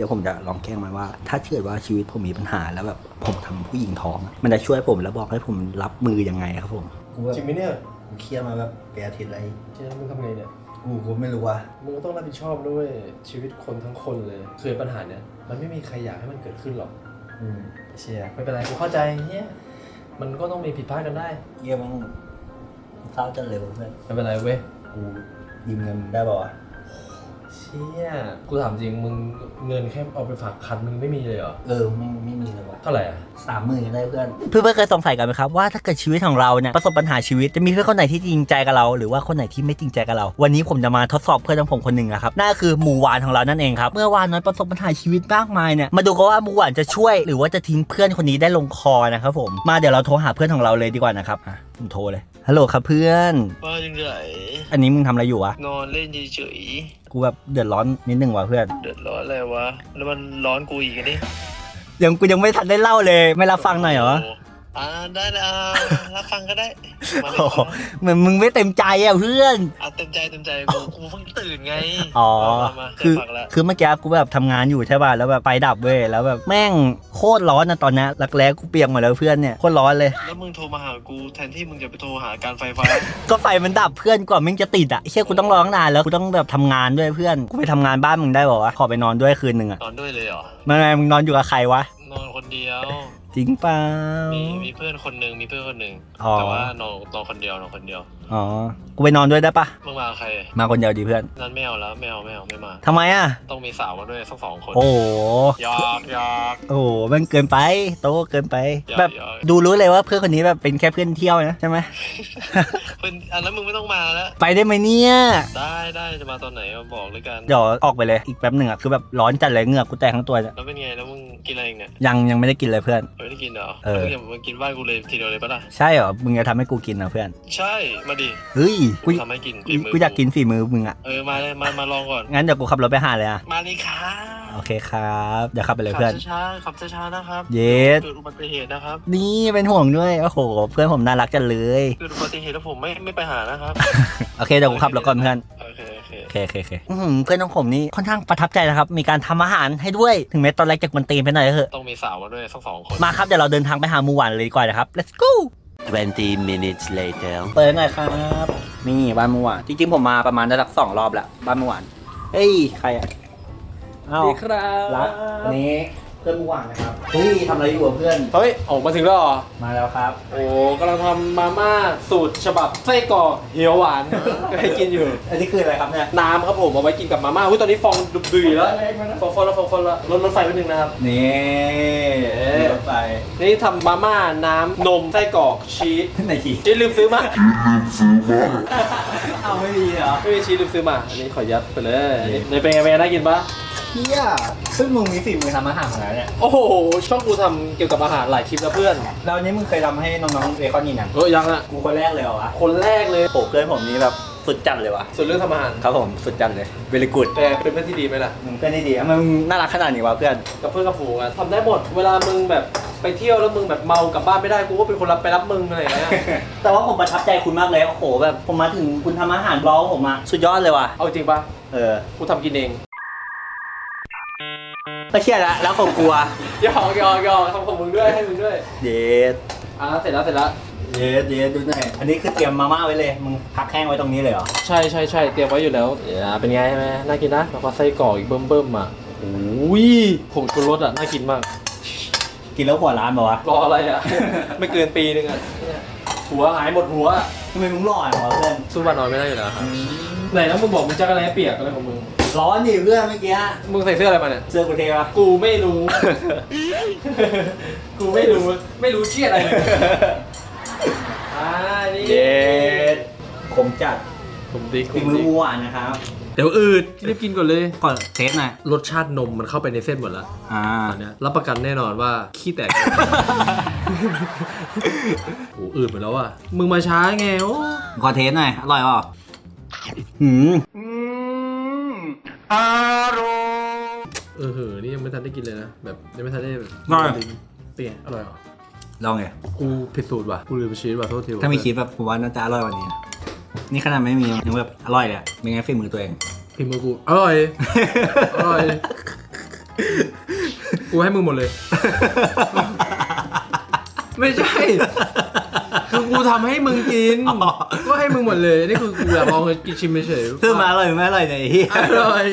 ดี๋ยวผมจะลองแกล้งมันว่า ถ้าเกิดว่าชีวิตผมมีปัญหาแล้วแบบผมทำผู้หญิงท้องอะมันจะช่วยผมแล้วบอกให้ผมรับมือยังไงครับผมกูแบบจริงไหมเนี่ยกูเครียดมาแบบเป็นอาทิตย์อะไรเจ๊มึงทำไงเนี่ยกูกูไม่รู้ว่ามึงก็ต้องรับผิดชอบด้วยชีวิตคนทั้งคนเลยคือปัญหาเนี้ยมันไม่มีใครอยากให้มันเกิดขึ้นหรอกอืมเชียไม่เป็นไรกูเข้าใจเนี่ยมันก็ต้องมีผิดพลาดกันได้เยี่ยมงเศร้าจังเลยเพื่อนไม่เป็นไรเว้ยกูยืมเงินได้ป่าวะเชี่ยกูถามจริงมึงเงินแค่เอาไปฝากคันมึงไม่มีเลยเหรอ เออไม่ไม่มีเลยวะเท่าไหร่อะสามหมื่นได้เพื่อน เพื่อนๆเคยสงสัยกันไหมครับว่าถ้าเกิดชีวิตของเราเนี่ยประสบปัญหาชีวิตจะมีเพื่อนคนไหนที่จริงใจกับเรา หรือว่าคนไหนที่ไม่จริงใจกับเรา วันนี้ผมจะมาทดสอบเพื่อนของผมคนหนึ่งนะครับนั่นก็คือหมูหวานของเรานั่นเองครับเมื่อวานน้อยประสบปัญหาชีวิตมากมายเนี่ยมาดูกันว่าหมูหวานจะช่วย หรือว่าจะทิ้งเพื่อนคนนี้ได้ลงคอนะครับผมมาเดี๋ยวเราโทรหาเพื่อนของเราเลยดีกว่านะครับอะผมโทรเลยฮัลโหลครับเพื่อน ว่าจังไงอันนี้มึงทำอะไรอยู่วะนอนเล่นเฉย กูแบบเดือดร้อนนิดนึงว่ะเพื่อนๆเดือดร้อนอะไรวะ แล้วมันร้อนกูอีกอันนี่ยังกูยังไม่ทันได้เล่าเลย ไม่รับฟังหน่อยเหรอ อ่าได้เลยอ่ารับฟังก็ได้มาเลยโอ้โหเหมือนมึงไม่เต็มใจอะเพื่อน อะเต็มใจเต็มใจกูกูเพิ่งตื่นไงอ๋อ มามาคือฟังแล้วคือเมื่อกี้กูแบบทำงานอยู่ใช่ป่ะ แล้วแบบไฟดับเว้ย แล้วแบบแม่งโคตรร้อนนะตอนนี้รักแร้กูเปียกหมดแล้วเพื่อนเนี่ย โคตรร้อนเลย แล้วมึงโทรมาหากูแทนที่มึงจะไปโทรหาการไฟฟ้าก็ไฟมันดับเพื่อนกว่ามึงจะติดอะเชื่อกูต้องรอตั้งนานแล้วกูต้องแบบทำงานด้วยเพื่อน กูไปทำงานบ้านมึงได้บอกว่าวะ ขอไปนอนด้วยคืนหนึ่งอะนอนด้วยเลยเหรอ ไม่ไม่มึงนอนอยู่กับใครวะ นอนคนเดียว จริงเปล่า มีมีเพื่อนคนหนึ่งมีเพื่อนคนหนึ่งอ๋อ แต่ว่านอนนอนคนเดียวนอนคนเดียวอ๋อ กูไปนอนด้วยได้ปะมึงมากับใครมาคนเดียวดีเพื่อนนั่นไม่เอาแล้วไม่เอาไม่เอาไม่มา ทำไมอะ ต้องมีสาวมาด้วยสักสองคนโอ้โหหยอกหยอกโอ้โหแมันเกินไป โตเกินไปอย่าแบบอย่าดูรู้เลยว่าเพื่อนคนนี้แบบเป็นแค่เพื่อนเที่ยวนะใช่ไหม เพื่อนอันนั้นมึงไม่ต้องมาแล้ว ไปได้ไหมเนี่ย ได้ได้จะมาตอนไหนมาบอกเลยกันเดี๋ยวออกไปเลยอีกแป๊บหนึ่งอะคือแบบร้อนจัดเลยเหงือกกูแตกทั้งตัวเนี่ยแล้วเป็น ยยังยังไม่ได้กินเลยเพื่อน ไม่ได้กินเหรอเออ มึงอย่ามากินบ้านกูเลยทีเดียวเลยปะล่ะ ใช่เหรอ มึงจะทำให้กูกินนะเพื่อน ใช่ มาดิเฮ้ย กูกูทำให้กินฝีมืกูอยากกินฝีมือมึงอะ เออ มาเลยมา มาลองก่อน งั้นเดี๋ยวกูขับรถไปหาเลยอะ มาเลยค่ะโอเคครับ เดี๋ยวขับไปเลยขัเพื่อนช้าๆขับช้าๆนะครับเย็ด เกิดอุบัติเหตุนะครับ นี่เป็นห่วงด้วย โอ้โห เพื่อนผมน่ารักจังเลย เกิดอุบัติเหตุแล้วผมไม่ไม่ไปหานะครับ โอเคเดี๋ยวกูขับรถก่อนเพื่อนโอเคโอ เคโอเคโอเคโอเคอื้อหือเพื่อนของผมนี่ค่อนข้างประทับใจนะครับ มีการทำอาหารให้ด้วย ถึงแม้ตอนแรกจะกวนตีนไปหน่อยก็เถอะ ต้องมีสาวมาด้วยสักสองคน มาครับ เดี๋ยวเราเดินทางไปหาหมูหวานเลยดีกว่านะครับ let's go 20 minutes later. เปิดหน่อยครับ นี่บ้านหมูหวาน จริงๆผมมาประมาณได้สักสองรอบแล้วบ้านหมูหวาน เฮ้ย ใครอะเอ้าดีครับ รักอันนี้ เพื่อนหมูหวานนะครับเฮ้ยทำอะไรอยู่กับเพื่อน เฮ้ยออกมาถึงแล้วเหรอ มาแล้วครับ โอ้กำลังทำมาม่าสูตรฉบับไส้กรอกเหี่ยวหวาน ให้กินอยู่ อันนี้คืออะไรครับเนี่ย น้ำครับผมเอาไว้กินกับมาม่าอุ้ยตอนนี้ฟองดุบดุยแล้วฟองฟองแล้วฟองฟองแล้วลดลดไฟไปหนึ่งนะครับ นี่เอ๊ะรถไฟนี่ทำมาม่าน้ำนมไส้กรอกชีสไหนขี่ชีสลืมซื้อมาเอาไม่มีเหรอไม่มีชีสลืมซื้อมาอันนี้ขอยัดไปเลยนี่เป็นไงเป็นไงน่ากินปะ เฮียซึ่งมึงมีฝีมือทำอาหารของแล้วเนี่ย โอ้โห ช่องกูทำเกี่ยวกับอาหารหลายคลิปแล้วเพื่อน แล้วอันนี้มึงเคยทำให้น้องๆเบคอนนี่นะเออยังอะกูคนแรกเลยเหรอวะ คนแรกเลยโหเพื่อนผมนี่แบบสุดจัดเลยวะส่วนเรื่องทำอาหารครับผมสุดจัดเลยเวลิกูดแต่เป็นเพื่อนที่ดีไหมล่ะ มึงเพื่อนได้ดีอะมึงน่ารักขนาดนี้วะเพื่อน กับเพื่อนกับฝูงอะทำได้หมด เวลามึงแบบไปเที่ยวแล้วมึงแบบเมากลับบ้านไม่ได้กูก็เป็นคนรับไปรับมึงอะไรอย่างเงี้ย แต่ว่าผมประทับใจคุณมากเลยโอ้โหแบบผมมาถึงคุณทำอาหารร้องผมมาสุดยอดเลยว่ะ เอาจริงปะเออ กูทำกินเอง ก็เชื่อแล้วแล้วผมกลัว หยอกหยอกหยอกทำของมึงด้วยให้มึงด้วยเยสอะเสร็จแล้วเสร็จแล้ว เยสเยสดูหน่อยอันนี้คือเตรียมมาม่าไว้เลย มึงพักแห้งไว้ตรงนี้เลยเหรอ ใช่ใช่ใช่เตรียมไว้อยู่แล้วเดี๋ยวเป็นไงใช่ไหมน่ากินนะแล้วก็ไส้กรอกอีกเบิ่มเบิ่มๆอะโอ้ยผงชูรสอะน่ากินมากกินแล้วหัวร้านป่าวะรออะไรอะ ไม่เกินปีนึงอะเนี่ยหัวหายหมดหัวอะทำไมมึงหล่ออย่างวะเพื่อน สู้บ้านนอนไม่ได้อยู่แล้วครับไหนแล้วมึงบอกมึงจะอะไรเปียกอะไรของมึง ร้อนดิเพื่อนเมื่อกี้ มึงใส่เสื้ออะไรมาเนี่ย เสื้อกูเทปะกูไม่รู้ กูไม่รู้ ไม่รู้เชี่ยอะไรเลยอ่านี่เยสคมจัดผมดิฝีมือหมูหวานนะครับ เดี๋ยวอืดรีบกินก่อนเลย ก่อนเทสหน่อยรสชาตินมมันเข้าไปในเส้นหมดแล้วอ่าตอนเนี้ยรับประกันแน่นอนว่า ขี้แตกโอ้อืดหมดแล้วอะ มึงมาช้าไงโอ้ขอเทสหน่อย อร่อยเป ล่าหืมเออเหอะนี่ยังไม่ทันได้กินเลยนะแบบยังไม่ทันได้แบบอร่อยเป็นไงอร่อยเหรอลองไง กูผิดสูตรว่ะกูลืมชีสว่ะโทษทีว่ะถ้ามีคิดแบบผมว่าน่าจะอร่อยกว่านี้นะนี่ขนาดไม่มียังแบบอร่อยเลยอะเป็นไงฝีมือตัวเอง พิมพ์มือกูอร่อยอร่อยกูให้มึงหมดเลย ไม่ใช่คือ กูทำให้มึงกิน อ๋อ ก็ให้มึงหมดเลย นี่คือกูอยากลองกินชิมเฉยๆคือมาอร่อยไม่อร่อยเนี่ยไอ้เหี้ยอร่อย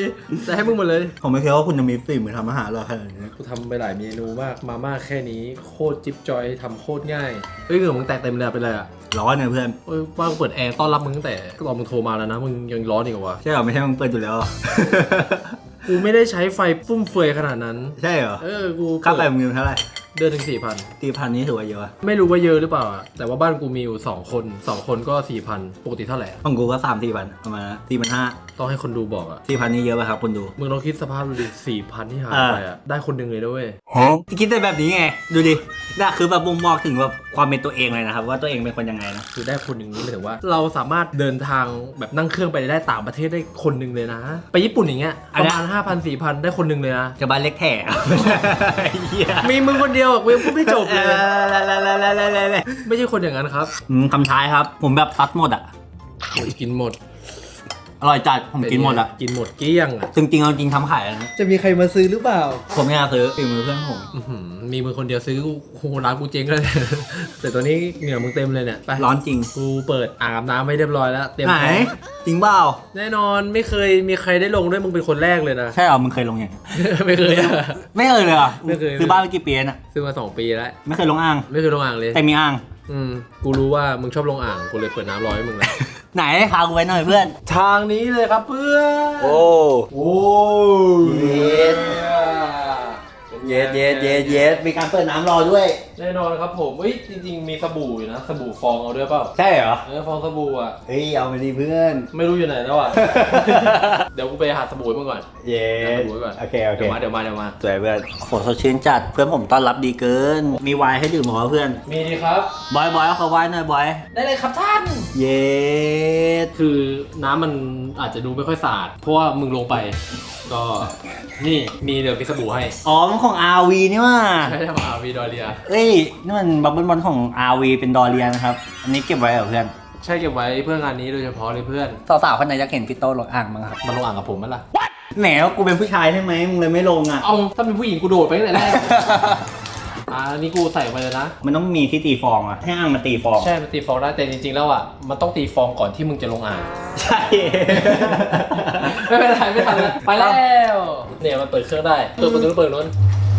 แต่ให้มึงหมดเลย ผมไม่คิดว่าคุณจะมีฝีมือทำอาหารอร่อยขนาดนี้กูทำไปหลายเมนูมาก มาม่าแค่นี้โคตรจิ๊บจอยทำโคตรง่าย เฮ้ยเหงื่อมึงแตกเต็มเลยอะเป็นไรอะร้อนเนี่ยเพื่อนเอ้ยว่ากูเปิดแอร์ต้อนรับมึงตั้งแต่ตอนมึงโทรมาแล้วนะ มึงยังร้อนอีกเหรอวะ ใช่เหรอไม่ใช่มึงเปิดอยู่แล้วเหรอ กูไม่ได้ใช้ไฟฟุ่มเฟือยขนาดนั้น ใช่เหรอเออ กูค่าไฟเปิดมึงเงินเท่าไหร่ เดือนถึงสี่พันตีพันนี้ถือว่าเยอะอะไม่รู้ว่าเยอะหรือเปล่าอะแต่ว่าบ้านกูมีอยู่สองคนสองคนก็สี่พันปกติเท่าไหร่อะของกูก็สามสี่พันประมาณสี่พันห้า ต้องให้คนดูบอกอะสี่พันนี่เยอะป่ะครับคุณดู มึงลองคิดสภาพดูดิสี่พันที่หายอ่าไปอะได้คนหนึ่งเลยด้วยคิดแต่แบบนี้ไง ดูดิน่ะคือแบบบ่งบอกถึงแบบความเป็นตัวเองเลยนะครับ ว่าตัวเองเป็นคนยังไงนะ คือได้คนหนึ่งนี่หมายถึงว่า เราสามารถเดินทางแบบนั่งเครื่องไปได้ต่างประเทศได้คนหนึ่งเลยนะ ไปญี่ปุ่นอย่างเงี้ยอัปนระเนี้ยมาณห้าพันสี่พันได้คนหนึ่งเลยนะจะบ้านเล็กแถไอ้เหี้ยมีมึงคนเดียวอะกูยังพูดไม่จบเลยเลยไม่ใช่คนอย่างนั้นครับคำท้ายครับ ผมแบบซัดหมดอะโอ้ยกินหมด อร่อยจัดผมกินหมดอะ กินหมดเกลี้ยงอะจริงๆเอาจริงทำขายแล้วนะจะมีใครมาซื้อหรือเปล่า ผมไม่อยากซื้อฝีมือเพื่อนผมอื้อหือมีมึงคนเดียวซื้อกูโหร้านกูเจ๊งเลย แต่ตัวนี้เหงื่อมึงเต็มเลยเนี่ยไปร้อนจริงกูเปิดอาบน้ำไม่เรียบร้อยแล้ว เตรียมไหนพร้อมจริงเปล่าแน่นอนไม่เคยมีใครได้ลงด้วยมึงเป็นคนแรกเลยนะ ใช่เหรอมึงเคยลงอย่างไม่เคยอะ ไม่เคยเลยเหรอะไม่เคย ซื้อบ้านไปกี่ปีแล้วนะซื้อมาสองปีแล้วไม่เคยลงอ่างไม่เคยลงอ่างเลย แต่มีอ่าง อืมกูรู้ว่ามึงชอบลงอ่างกูเลยเปิดน้ำร้อยให้มึงแล้ว ไหนพากูไว้หน่อยเพื่อน ทางนี้เลยครับเพื่อนโอ้ โอ้เย็ด เย็ดเย็ดเย็ดเย็ดมีการเปิดน้ำรอด้วย แน่นอนครับผมเฮ้ยจริง ๆ มีสบู่อยู่นะ สบู่ฟองเอาด้วยเปล่าใช่เหรอ เออฟองสบู่อะเฮ้ยเอาไปดีเพื่อน ไม่รู้อยู่ไหนแล้วอะ เดี๋ยวกูไปหาสบู่ให้มึงก่อนเย็หาสดบู่ไว้ก่อนโอเคโอเค เดี๋ยวมาเดี๋ยวมาเดี๋ยวมา สวยเพื่อนโหสดชื่นจัดเพื่อนผมต้อนรับดีเกิน มีไวน์ให้ดื่มเหรอเพื่อน มีดีครับ บอยบอยเอาเขาไวน์หน่อยบอย ได้เลยครับท่าน เย็ดคือน้ำมันอาจจะดูไม่ค่อยสะอาดเพราะว่ามึงลงไป ก็นี่มีเดี๋ยวมีสบู่ให้ อ๋อมันของ RV นี่ว่าใช่ของอาวีดอเรีย เอ้ยนี่มันบับเบิ้ลบอลของ RV เป็นดอเรียนะครับ อันนี้เก็บไว้เหรอเพื่อน ใช่เก็บไว้เพื่องานนี้โดยเฉพาะเลยเพื่อน สาวๆคนไหนอยากเห็นพี่โต้ลงอ่างมั้งครับมาลงอ่างกับผมมั้ยล่ะ แหมว่ากูเป็นผู้ชายใช่ไหมมึงเลยไม่ลงอะ เอาถ้าเป็นผู้หญิงกูโดดไปตั้งแต่แรก อ่านี่กูใส่ไปเลยนะ มันต้องมีที่ตีฟองอะให้อ่างมาตีฟอง ใช่มันตีฟองได้แต่จริงๆแล้วอะ มันต้องตีฟองก่อนที่มึงจะลงอ่าง ใช่ ไม่เป็นไรไม่ทันแล้วไปแล้ว เนี่ยมันเปิดเครื่องได้ เปิดประตูเปิดนู้น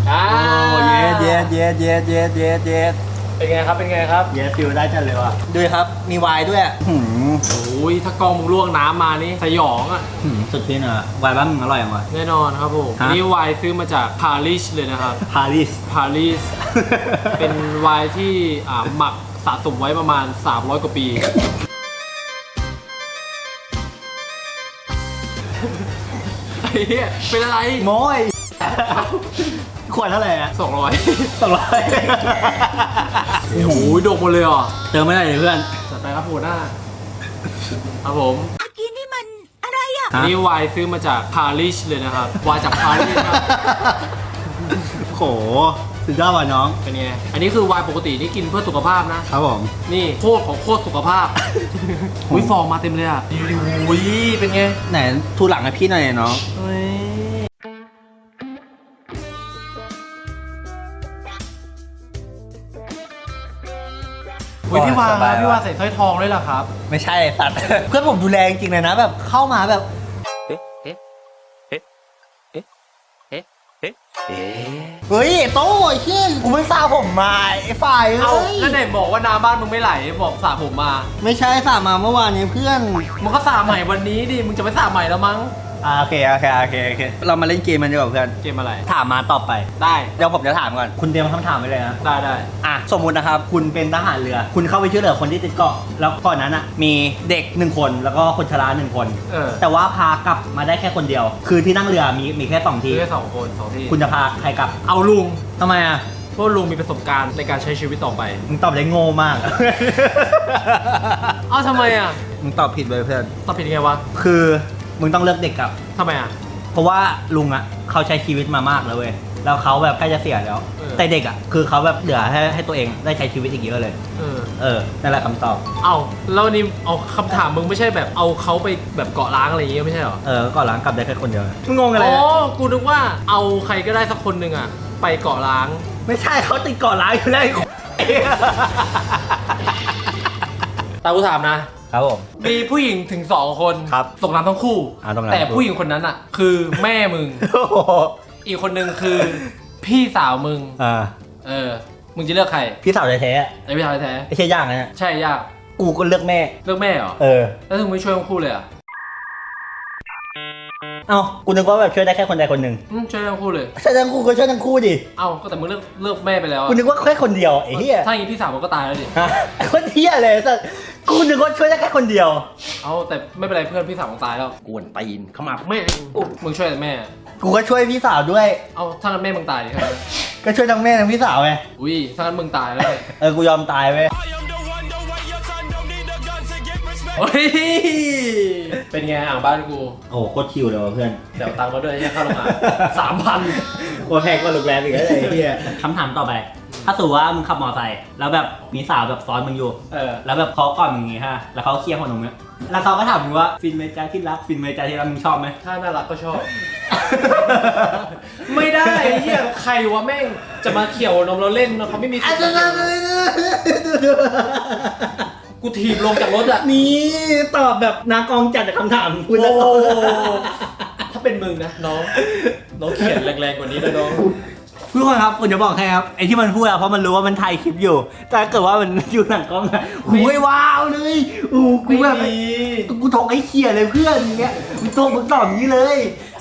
อ้าโอ้เย็ดเย็ดเย็ดเย็ดเย็ดเย็ดเย็ดเป็นไงครับ เป็นไงครับ เย็ดฟิลได้จัดเลยว่ะด้วยครับ มีไวน์ด้วยหืมโอ้ย ถ้ากล้องมึงล่วงน้ำมานี่สยองอะ หืมสุดที่น่ะไวน์บ้านมึงอร่อยยังวะ แน่นอนครับผมฮะ นี่ไวน์ซื้อมาจากปารีสเลยนะครับ ปารีส ปารีส เป็นไวน์ที่อ่าหมักสะสมไว้ประมาณ 300 กว่าปี ไอ้เหี้ยเป็นอะไร โม้ย ขวดเท่าไหร่อะ200สองร้อยโอ้โหดกหมดเลยเหรอะเติมไม่ได้เลยเพื่อนจัดไปครับหัวหน้าครับผมกินนี่มันอะไรอะฮะนี่ไวน์ซื้อมาจากปารีสเลยนะครับไวน์จากปารีสครับโหสุดยอดว่ะน้อง เป็นไงอันนี้คือไวน์ปกตินี่กินเพื่อสุขภาพนะ ครับผม นี่โคตรของโคตรสุขภาพอุ้ยฟองมาเต็มเลยอะอุ้ยเป็นไง ไหนทูหลังให้พี่หน่อยน้อง เอุ้ยพี่วาสบายพี่วาว่ะใส่สร้อยทองด้วยเหรอครับ ไม่ใช่สัตว์ เพื่อนผมดูแลจริงๆเลยนะแบบเข้ามาแบบเฮ้ยไอ้โต้ไอ้เชี่ยกูไม่ทราบผมมาไอ้ฝ่ายเอ้าเอ้ยแล้วไหนบอกว่าน้ำบ้านมึงไม่ไหลบอกสระผมมา ไม่ใช่สามาเมื่อวานนี้เพื่อน มึงก็สระใหม่วันนี้ดิ มึงจะไม่สระใหม่แล้วมั้ง อ่าโอเคโอเคโอเคโอเคเรามาเล่นเกมมันดีกว่าเพื่อนเกมอะไร ถามมาตอบไป ได้เดี๋ยวผมจะถามก่อน คุณเตรียมคำถามไว้เลยนะ ได้ได้อะสมมุตินะครับ คุณเป็นทหารเรือ คุณเข้าไปช่วยเหลือคนที่ติดเกาะ แล้วก่อนนั้นอะ มีเด็กหนึ่งคน แล้วก็คนชราหนึ่งคน เออแต่ว่าพากลับมาได้แค่คนเดียว คือที่นั่งเรือมีมีแค่สองทีมีแค่สองคนสองที่คุณจะพาใครกลับเอาลุงทำไมอะ เพราะลุงมีประสบการณ์ในการใช้ชีวิตต่อไป มึงตอบได้โง่มาก เอ้าทำไมอะมึงตอบผิดเลยเพื่อน ตอบผิดยังไงวะ คือ มึงต้องเลือกเด็กกลับ ทำไมอะ เพราะว่าลุงอะเขาใช้ชีวิตมามากแล้วเว้ยแล้วเขาแบบใกล้จะเสียแล้ว เออ แต่เด็กอะคือเขาแบบเหลือให้ให้ตัวเองได้ใช้ชีวิตอีกเยอะเลย เออ เออนั่นแหละคำตอบ เอาแล้วนี่เอาคำถามมึงไม่ใช่แบบเอาเขาไปแบบเกาะล้างอะไรอย่างเงี้ยไม่ใช่เหรอ เออก่อนหลังกลับได้แค่คนเดียวมึงงงอะไรอ๋อ อะกูนึกว่าเอาใครก็ได้สักคนหนึ่งอะ ไปเกาะล้าง ไม่ใช่เขาติดก่อนร้ายอยู่แล้วไอ้ ตากูถามนะ ครับผม มีผู้หญิงถึงสองคนครับตกน้ำทั้งคู่ อ่าตกน้ำแต่ผู้หญิงคนนั้นอะ คือแม่มึงโอ้โหอีกคนนึงคือพี่สาวมึง อ่า เออ มึงจะเลือกใคร พี่สาวแท้ๆอะไอพี่สาวแท้ไม่ใช่ย่างนะเนี่ยๆใช่ยาก กูก็เลือกแม่ เลือกแม่เหรอ เออ แล้วถึงไม่ช่วยทั้งคู่เลยอะเอ้า กูนึกว่าแบบช่วยได้แค่คนใดคนหนึ่งอืมช่วยทั้งคู่เลย ช่วยทั้งคู่ก็ช่วยทั้งคู่ดิ เอ้าก็แต่มึงเลือกเลือกแม่ไปแล้วอะกูนึกว่าแค่คนเดียวไอ้เหี้ยถ้าอย่างนี้พี่สาวมันก็ตายแล้วดิ ฮะคนเหี้ยเลยสัส กูนึกว่าช่วยได้แค่คนเดียว เอ้าแต่ไม่เป็นไรเพื่อนพี่สาวมันตายแล้วกวนตีนเข้ามาแม่อุ๊ยมึงช่วยแต่แม่ กูก็ช่วยพี่สาวด้วย เอ้าถ้างั้นแม่มึงตายดิครับก็ช่วยทั้งแม่ทั้งพี่สาวไงอุ้ยถ้างั้นมึงตายแล้วเลยเออกูยอมตายไปโอ้ย เป็นไงอ่างบ้านกู โอ้โหโคตรชิวเลยว่ะเพื่อนเดี๋ยวตังค์มาด้วยให้ค่าโรงงานสามพันกลัวแพงกว่าลูกแรมอีกแล้วไอ้เหี้ยคำถามต่อไป ถ้าสมมติว่ามึงขับมอเตอร์ไซค์แล้วแบบมีสาวแบบซ้อนมึงอยู่ เออ แล้วแบบเขาก่อนมึงอย่างงี้ฮะ แล้วเขาเคลียร์หัวนมเนี่ยแล้วเขาก็ถามมึงว่าฟินไหมจ้าที่รักฟินไหมจ้าที่รักมึงชอบไหม ถ้าน่ารักก็ชอบ ไม่ได้ไอ้เฮียใครวะแม่งจะมาเขี่ยวนมเราเล่นเขาไม่มีสิทธิ์มาเขี่ยวกูถีบลงจากรถอะนี่ตอบแบบนากองจัดจากคำถามคุณโอ้แล้วถ้าเป็นมึงนะน้อง น้องเขียนแรงๆกว่านี้นะน้อง ทุกคนครับผมจะบอกให้ครับไอ้ที่มันพูดอะเพราะมันรู้ว่ามันถ่ายคลิปอยู่ แต่ถ้าเกิดว่ามันอยู่หลังกล้องอะโอ้ยว้าวเลยโอ้กูแบบไม่มี กูทกไอ้เขี่ยเลยเพื่อนอย่างเงี้ยมึงโทกมึงตอบอย่างนี้เลย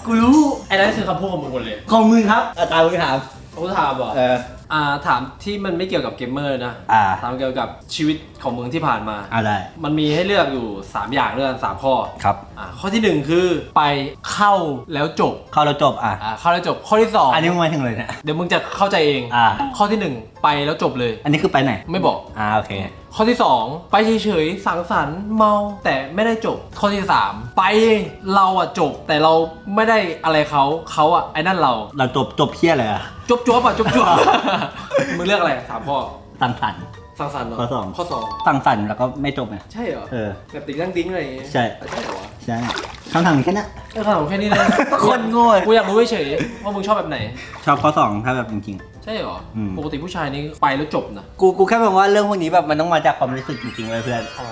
กูรู้ไอ้นั่นคือคำพูดของมึงหมดเลยของมึงครับอะตามมึงถาม เขาถามเหรอเออ อ่าถามที่มันไม่เกี่ยวกับเกมเมอร์นะอ่า ถามเกี่ยวกับชีวิตของมึงที่ผ่านมา อ่าได้มันมีให้เลือกอยู่ 3 อย่างเรื่องสามข้อครับ อ่าข้อที่1 คือไปเข้าแล้วจบเข้าแล้วจบอะ อ่าเข้าแล้วจบข้อที่2อันนี้มึงหมายถึงเลยเนี่ย เดี๋ยวมึงจะเข้าใจเองอ่า ข้อที่1 ไปแล้วจบเลย อันนี้คือไปไหน ไม่บอก อ่าโอเค ข้อที่ 2 ไปเฉยๆสังสรรค์เมาแต่ไม่ได้จบ ข้อที่ 3 ไปเราอะจบแต่เราไม่ได้อะไรเขาเขาอะไอ้นั่นเราเราจบจบเพี้ยเลยอะ จบจบอะจบจบมึงเลือกอะไรสามข้อสั่งสรรค์ สังสรรค์เหรอข้อสอง ข้อสองสั่งสรรค์แล้วก็ไม่จบไง ใช่เหรอเออ แบบติ๊งนั่งดิ้งอะไรอย่างเงี้ยใช่ ใช่เหรอวะใช่คำถามแค่นั้น เออคำถามแค่นี้เลยคนโง่ กูอยากรู้เฉยๆว่ามึงชอบแบบไหน ชอบข้อสองถ้าแบบจริง ใช่เหรออมปกติผู้ชายนี่ไปแล้วจบนะๆ กูกูแค่บอกว่าเรื่องพวกนี้แบบมันต้องมาจากความรู้สึกจริงๆเลยเพื่อน อ๋อ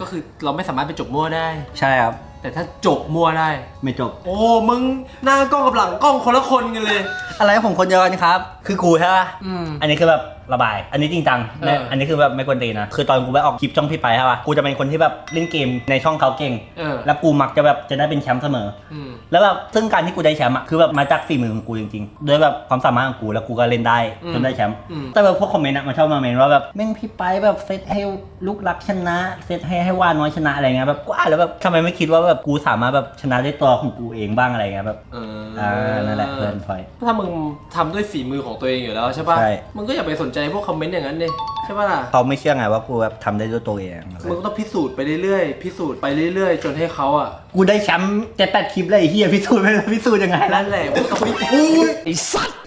ก็คือเราไม่สามารถไปจบมั่วได้ ใช่ครับ แต่ถ้าจบมั่วได้ ไม่จบ โอ้ มึงหน้ากล้องกับหลังกล้องคนละคนกันเลย อะไรผมคนเดียวกันครับ คือกูใช่ปะอืม อันนี้คือแบบ ระบาย อันนี้จริงจังเอออันนี้คือแบบไม่กวนตีนนะ คือตอนกูไปออกคลิปช่องพี่ไปใช่ปะกูจะเป็นคนที่แบบเล่นเกมในช่องเขาเก่ง เออ แล้วกูมักจะแบบจะได้เป็นแชมป์เสมอ อืม แล้วแบบซึ่งการที่กูได้แชมป์อะคือแบบมาจากฝีมือของกูจริงๆด้วยแบบความสามารถของกูแล้วกูก็เล่นได้อืมจนได้แชมป์อืม แต่แบบพวกคอมเมนต์อะมันชอบมาเมนว่าแบบแม่งพี่ไปแบบเซตให้ลูกรักชนะเซตให้ให้ว่าน้อยชนะอะไรเงี้ยแบบกูอ่านแล้วแบบทำไมไม่คิดว่าแบบกูสามารถแบบชนะด้วยตัวของกูเองบ้างอะไรเงี้ยแบบเอออ่านั่นแหละเพื่อนพลอย ถ้ามึงทำด้วยฝีมือของตัวเองอยู่แล้วใช่ป่ะ ใช่ มึงก็อย่าไปสนใจพวกคอมเมนต์อย่างนั้นดิใช่ป่ะล่ะเขาไม่เชื่อไงว่ากูแบบทำได้ด้วยตัวเองมึงก็ต้องพิสูจน์ไปเรื่อยๆพิสูจน์ไปเรื่อยๆ จนให้เขาอะกูได้แชมป์เจ็ดแปดคลิปเลยไอ้เฮียพิสูจน์ไม่พิสูจน์ยังไงล่ะ นั่นแหละมึงก็ต้องพิสูจน์ ไอ้สัตว์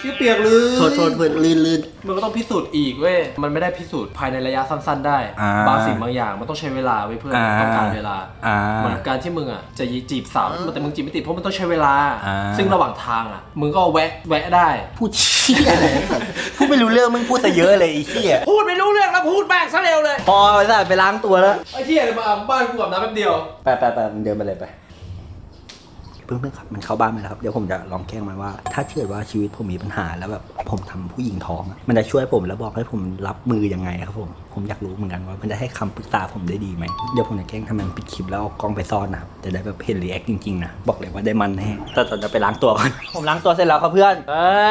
ชื่อเปียกเลยโทษโทษเพื่อนลื่นลื่น มันก็ต้องพิสูจน์อีกเว้ย มันไม่ได้พิสูจน์ภายในระยะสั้น ๆ ได้ อ่าบางสิ่งบางอย่างมันต้องใช้เวลาเว้ยเพื่อนอ่าต้องการเวลาอ่าเหมือนการที่มึงอะจะจีบสาวแต่มึงจีบไม่ติดเพราะมันต้องใช้เวลา อ่า ซึ่งระหว่างทางอะมึงก็แวะแวะได้ พูดเชี่ยอะไรพูดไม่รู้เรื่องมึงพูดซะเยอะเลยไอ้เชี่ยพูดไม่รู้เรื่องแล้วพูดแบกซะเร็วเลย พอไปสัตว์ไปล้างตัวแล้วไอ้เหี้ยเลยมาบ้านกูอาบน้ำแป๊บเดียว ไปไปไปมึงเดินไปเลยไป เพิ่งเพิ่งครับมันเข้าบ้านไปแล้วครับเดี๋ยวผมจะลองแกล้งมันว่า ถ้าเกิดว่าชีวิตผมมีปัญหาแล้วแบบผมทำผู้หญิงท้อง มันจะช่วยผมแล้วบอกให้ผมรับมือยังไงครับผม ผมอยากรู้เหมือนกันว่ามันจะให้คำปรึกษาผมได้ดีไหมเดี๋ยวผมจะแกล้งทำมันปิดคลิปแล้วเอากล้องไปซ่อนนะครับจะได้แบบเห็นรีแอคจริงๆนะบอกเลยว่าได้มันแน่แต่ตอนจะไปล้างตัวก่อนผมล้างตัวเสร็จแล้วครับเพื่อน เอ้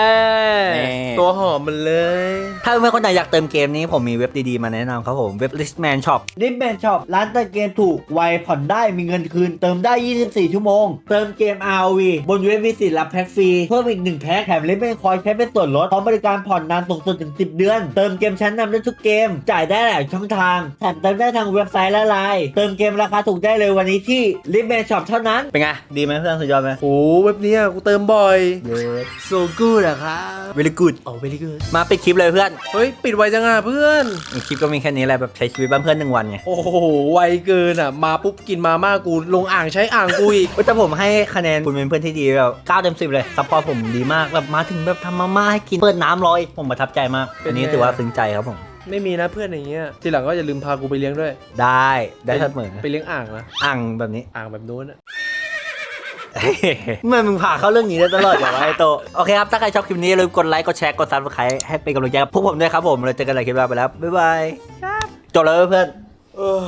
ยนี่ตัวหอมมันเลย ถ้าเพื่อนคนไหนอยากเติมเกมนี้ผมมีเว็บดีๆมาแนะนำครับผมเว็บ Listman Shop Listman Shop ร้านเติมเกมถูก ไวผ่อนได้มีเงินคืน เติมได้ 24 ชั่วโมง เติมเกม ROV บนเว็บวิสิตรับแพ็กฟรี เพิ่มอีก 1 แพ็กแถม Listman คอยใช้เป็นส่วนลดพร้อมบริการผ่อนนานสูงสุดถึง 10 เดือน เติมเกมชั้นนำได้ทุกเกม จ่ายได้ได้หลายช่องทางแถมเติมได้ทางเว็บไซต์และไลน์เติมเกมราคาถูกได้เลยวันนี้ที่ลิฟแมนช็อปเท่านั้น เป็นไง ดีไหมเพื่อนสุดยอดไหมโอ้เว็บเนี้ยกูเติมบ่อยเย้โซกูดอะครับ very good โอ้เวลี่กูดมาปิดคลิปเลยเพื่อน เฮ้ย ปิดไวจังอะเพื่อน คลิปก็มีแค่นี้แหละแบบใช้ชีวิตบ้านเพื่อนหนึ่งวันไง โอ้โห ไวเกินอะ มาปุ๊บกินมาม่ากู ลงอ่างใช้อ่างกูอีกแต่ผมให้คะแนนคุณเป็นเพื่อนที่ดีแบบ9เต็ม10เลยซัพพอร์ตผมดีมากแบบมาถึงแบบทำมาม่าให้กินเปิดน้ำร้อย ผมประทับใจมากเป็นอันนี้ไงถือว่าซึ้งใจครับผม ไม่มีนะเพื่อนอย่างเงี้ยทีหลังก็อย่าลืมพากูไปเลี้ยงด้วยได้ได้เสมอไปเลี้ยงอ่างนะอ่างแบบนี้ อ่างแบบนู้นอะเมื่อมึงผ่าเข้าเรื่องนี้ได้ตลอดเหรอวะไอโต โอเคครับ ถ้าใครชอบคลิปนี้อย่าลืมกดไลค์ กดแชร์ กดซับสไครต์ให้เป็นกำลังใจกับพวกผมด้วยครับผม เราเจอกันใหม่คลิปหน้าไปแล้ว บ๊ายบายจบแล้วเพื่อนเออ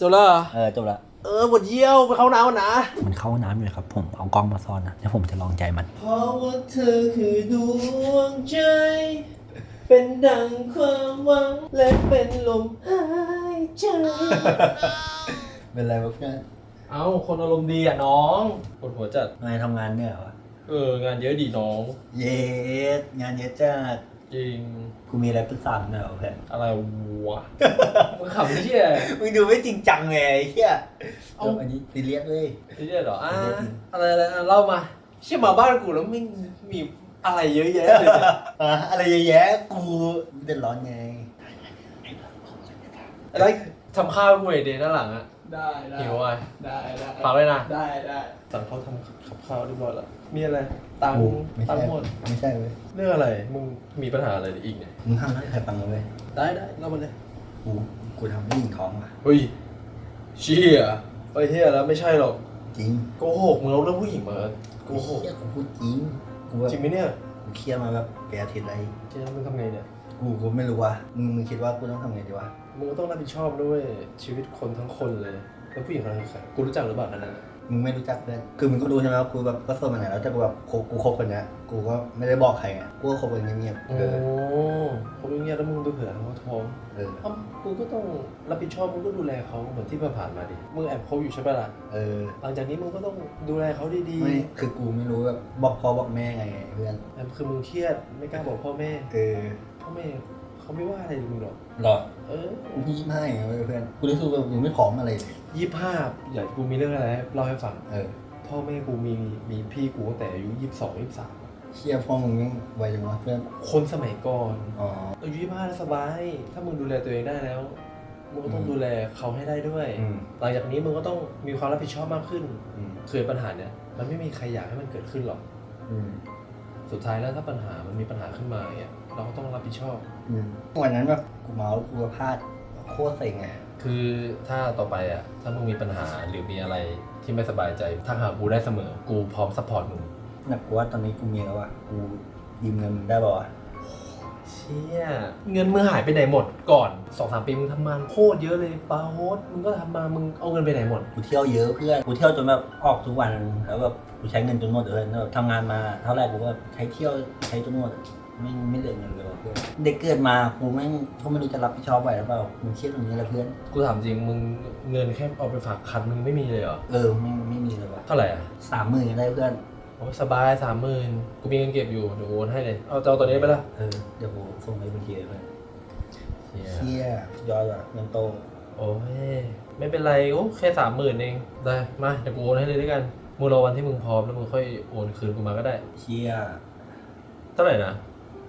จบแล้วเหรอเออจบแล้วเออปวดเยี่ยวไปเข้าน้ำก่อนนะ มันเข้าน้ำอยู่ครับผม เอากล้องมาซ่อนนะแล้วผมจะลองใจมัน เพราะว่าเธอคือดวงใจ เป็นดังความหวังและเป็นลมหายใจเป็นไรวะเพื่อนเอาคนอารมณ์ดีอะน้องปวดหัวจัดทำไมทำงานเนี่ยวะเอองานเยอะดีน้อง เย็ดงานเยอะจัดจริงกูมีอะไรปรึกษามึงหน่อยวะเพื่อนอะไรวะมึงขำไม่เชี่ยมึงดูไม่จริงจังไงไอ้เหี้ยเอ้าอันนี้ซีเรียสเลยไม่เชี่ยเหรออ่าไม่ได้จริงอะไรอะไรอะเล่ามาเชี่ยมาบ้านกูแล้วไม่มี อะไรเยอะแยะเลยเนี่ยอะอะไรเยอะแยะกูเดือดร้อนไงอะไรทำข้าวกูหน่อยเดย์ด้านหลังอะได้ได้หิวอะได้ได้ฝากไว้นะ ได้ได้สั่งเขาทำขับข้าวเรียบร้อยแล้วมีอะไรตังค์กูไม่ตังใช่ค์หมด ไม่ใช่เว้ยเรื่องอะไรมึงมีปัญหาอะไรอีกเนี่ยมึงห้ามให้ใครฟังเลยเว้ยได้ได้เล่ามาเลยกูกูทำผู้หญิงท้องว่ะเฮ้ยเชี่ยเฮ้ยเฮียแล้วไม่ใช่หรอกจริงโกหกมึงเอาเรื่องผู้หญิงมาโกหกเชี่ยกูพูดจริง กูแบบจริงไหมเนี่ยกูเครียดมาแบบเป็นอาทิตย์อะไรเชี่ยมึงทำไงเนี่ย กูกูไม่รู้ว่ะมึงมึงคิดว่ากูต้องทำไงดีวะมึงก็ต้องรับผิดชอบด้วยชีวิตคนทั้งคนเลย แล้วผู้หญิงคนนั้นคือใครกูรู้จักหรือเปล่านั่นน่ะ มึงไม่รู้จักเพื่อน คือมึงก็รู้ใช่ไหมว่ากูแบบก็โสดมานานแล้วแต่กูแบบคบกูคบคนเนี้ยกูก็ไม่ได้บอกใครไงกูก็คบกันเงียบๆโอ้เออเขาเป็นเงี้ยแล้วมึงไปเผื่อเขาท้องเออ เอ้ากูก็ต้องรับผิดชอบมึงก็ดูแลเขาเหมือนที่ผ่านๆมาดิมึงแอบคบอยู่ใช่ปะล่ะเออ หลังจากนี้มึงก็ต้องดูแลเขาดีไม่ คือกูไม่รู้แบบบอกพ่อบอกแม่ไงเพื่อน ๆแต่คือมึงเครียดไม่กล้าบอกพ่อแม่ เออ พ่อแม่ เขาไม่ว่าอะไรมึงหรอกหรอเออกูยี่สิบห้าเองเว้ยเพื่อนกูรู้สึกแบบยังไม่พร้อมอะไรเลยยี่ห้าอยากกูมีเรื่องอะไรให้เล่าให้ฟังเออพ่อแม่กูมีมีพี่กูตั้งแต่อายุยี่สิบสองยี่สิบสามเชี่ยพ่อมึงยังไวจังวะเพื่อนคนสมัยก่อนอ๋ออายุยี่ห้าสบาย ถ้ามึงดูแลตัวเองได้แล้วมึงก็ต้องอืมดูแลเขาให้ได้ด้วยอืมหลังจากนี้มึงก็ต้องมีความรับผิดชอบมากขึ้นอืมคือปัญหาเนี้ยมันไม่มีใครอยากให้มันเกิดขึ้นหรอกอืมสุดท้ายแล้วถ้าปัญหามันมีปัญหาขึ้นมาเนี่ย เราก็ต้องรับผิดชอบ อืมวันนั้นแบบกูเมาแล้วกูก็พลาดโคตรเซ็งไงคือถ้าต่อไปอะ ถ้ามึงมีปัญหาหรือมีอะไรที่ไม่สบายใจทักหากูได้เสมอ กูพร้อมซัพพอร์ตมึง หนักกูว่าตอนนี้กูมีแล้วว่ะกูยืมเงินมึงได้ป่าวะเชี่ยเงินมึงหายไปไหนหมดก่อนสองสามปีมึงทำงานโคตรเยอะเลยปาโฮสมึงก็ทำมามึงเอาเงินไปไหนหมด กูเที่ยวเยอะเพื่อนกูเที่ยวจนแบบออกทุกวันแล้วแบบกูใช้เงินจนหมดเลยแล้วแบบทำงานมาเท่าไหร่กูก็ใช้เที่ยวใช้จนหมด ไม่ไม่เหลือเงินเลยว่ะเพื่อนเด็กเกิดมากูแม่งก็ไม่รู้จะรับผิดชอบไหวหรือเปล่ามึงเครียดตรงนี้แหละเพื่อน กูถามจริงมึงเงินแค่เอาไปฝากคันมึงไม่มีเลยเหรอ เออไม่ไม่มีเลยว่ะเท่าไหร่อะสามหมื่นได้เพื่อน โอ้ยสบายสามหมื่นกูมีเงินเก็บอยู่เดี๋ยวโอนให้เลย เอาจะเอาตัวนี้ไปละเออเดี๋ยวกูส่งไปบัญชีเลยเพื่อนเชี่ยเชี่ยยอดว่ะเงินโตโอ้ยไม่เป็นไรโอ้แค่สามหมื่นเองได้มาเดี๋ยวกูโอนให้เลยด้วยกันมึงรอวันที่มึงพร้อมแล้วมึงค่อยโอนคืนกูมาก็ได้ เชี่ยเท่าไหร่นะ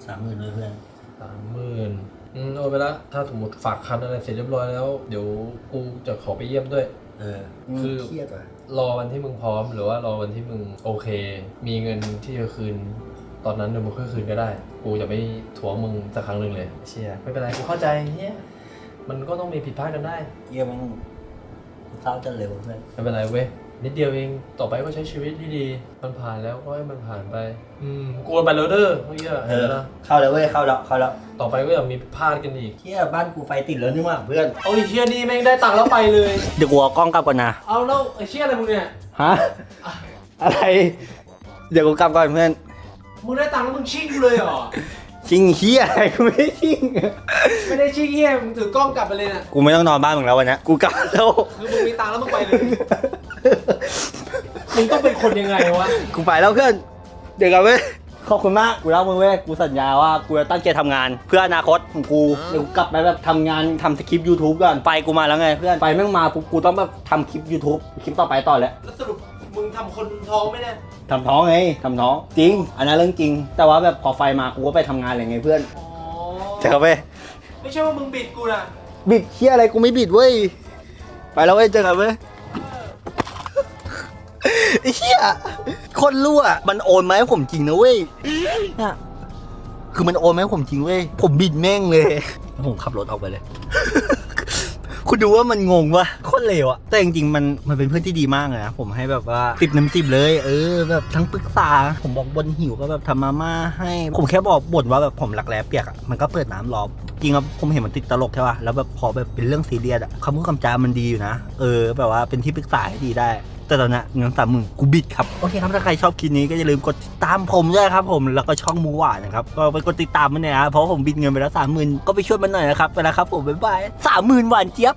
สามหมื่นเลยเพื่อนสามหมื่นอืมโอนไปละถ้าสมมติฝากคันอะไรเสร็จเรียบร้อยแล้ว เดี๋ยวกูจะขอไปเยี่ยมด้วย เออคือ เครียดว่ะรอวันที่มึงพร้อม หรือว่ารอวันที่มึงโอเค มีเงินที่จะคืน ตอนนั้นเดี๋ยวมึงค่อยคืนก็ได้ กูจะไม่ทวงมึงสักครั้งหนึ่งเลยเชียไม่เป็นไรกูเข้าใจเฮียมันก็ต้องมีผิดพลาดกันได้ เยี่ยมันเศร้าจะเร็วเพื่อนไม่เป็นไรเว้ย นิดเดียวเอง ต่อไปก็ใช้ชีวิตที่ดี มันผ่านแล้วก็ให้มันผ่านไป อืมกูโอนไปแล้วเด้อเมื่อกี้อะเอเห็นอแล้วนะเข้าแล้วเว้ย เข้าแล้ว เข้าแล้วต่อไปก็อย่ามีพลาดกันอีกเชี่ยบ้านกูไฟติดแล้วนี่หว่าเพื่อน เอาไอ้เชี่ยนี่แม่งได้ตังค์แล้วไปเลย เดี๋ยวกูเอากล้องกลับก่อนนะ เอาแล้วไอ้เชี่ยอะไรมึงเนี่ย ฮะ อะไร เดี๋ยวกูกลับก่อนเพื่อน มึงได้ตังค์แล้วมึงชิ่งกูเลยเหรอ ชิงเฮียอะไรกูไม่ได้ชิง ไม่ได้ชิ่งเฮียมึงถือกล้องกลับไปเลยน่ะ กูไม่ต้องนอนบ้านมึงแล้ววันนี้กูกลับแล้ว คือมึงมีตังค์แล้วมึงไปเลย มึงต้องเป็นคนยังไงวะ กูไปแล้วเพื่อน เดี๋ยวกลับเว้ย ขอบคุณมาก กูรักมึงเว้ย กูสัญญาว่ากูจะตั้งใจทำงาน เพื่ออนาคตของกูเดี๋ยวกูกลับไปแบบทำงานทำสคริปต์ YouTube ก่อน ไปกูมาแล้วไงเพื่อน ไปแม่งมาปุ๊บกูต้องแบบทำคลิป YouTube คลิปต่อไปต่อแล้วแล้วสรุปมึงทำคนท้องไหมเนี่ยทำท้องไงทำท้อง จริง อันนั้นเรื่องจริง แต่ว่าแบบพอไฟมากูก็ไปทำงานอะไรไงเพื่อนอ๋อใช่ครับเว้ย ไม่ใช่ว่ามึงบิดกูนะ บิดเฮียอะไรกูไม่บิดเว้ย ไปแล้วเว้ยเจอกันเว้ย ไอ้เฮียคนรั่วมันโอนมาให้ผมจริงนะเว้ยเนี่ยคือมันโอนมาให้ผมจริงเว้ย ผมบิดแม่งเลยแล้วผมขับรถออกไปเลย คุณดูว่ามันงงวะโคตรเลวอะแต่จริงๆ มันมันเป็นเพื่อนที่ดีมากเลยนะ ผมให้แบบว่าสิบน้ำสิบเลย เออ แบบทั้งปรึกษา ผมบอกบนหิวก็แบบทำมาม่าให้ ผมแค่บอกบ่นว่าแบบผมรักแร้เปียกอะมันก็เปิดน้ำรอ จริงครับผมเห็นมันติดตลกใช่ป่ะ แล้วแบบพอแบบเป็นเรื่องซีเรียสอะคำพูดคำจามันดีอยู่นะ เออ แบบว่าเป็นที่ปรึกษาให้ดีได้ แต่ตอนนี้เงินสามหมื่นกูบิดครับโอเคครับถ้าใครชอบคลิปนี้ก็อย่าลืมกดติดตามผมด้วยครับผมแล้วก็ช่องมูหวานนะครับก็ไปกดติดตามมันเนี่ยนะเพราะผมบิดเงินไปแล้วสามหมื่นก็ไปช่วยมันหน่อยนะครับไปแล้วครับผมบ๊ายบายสามหมื่นหวานเจี๊ยบ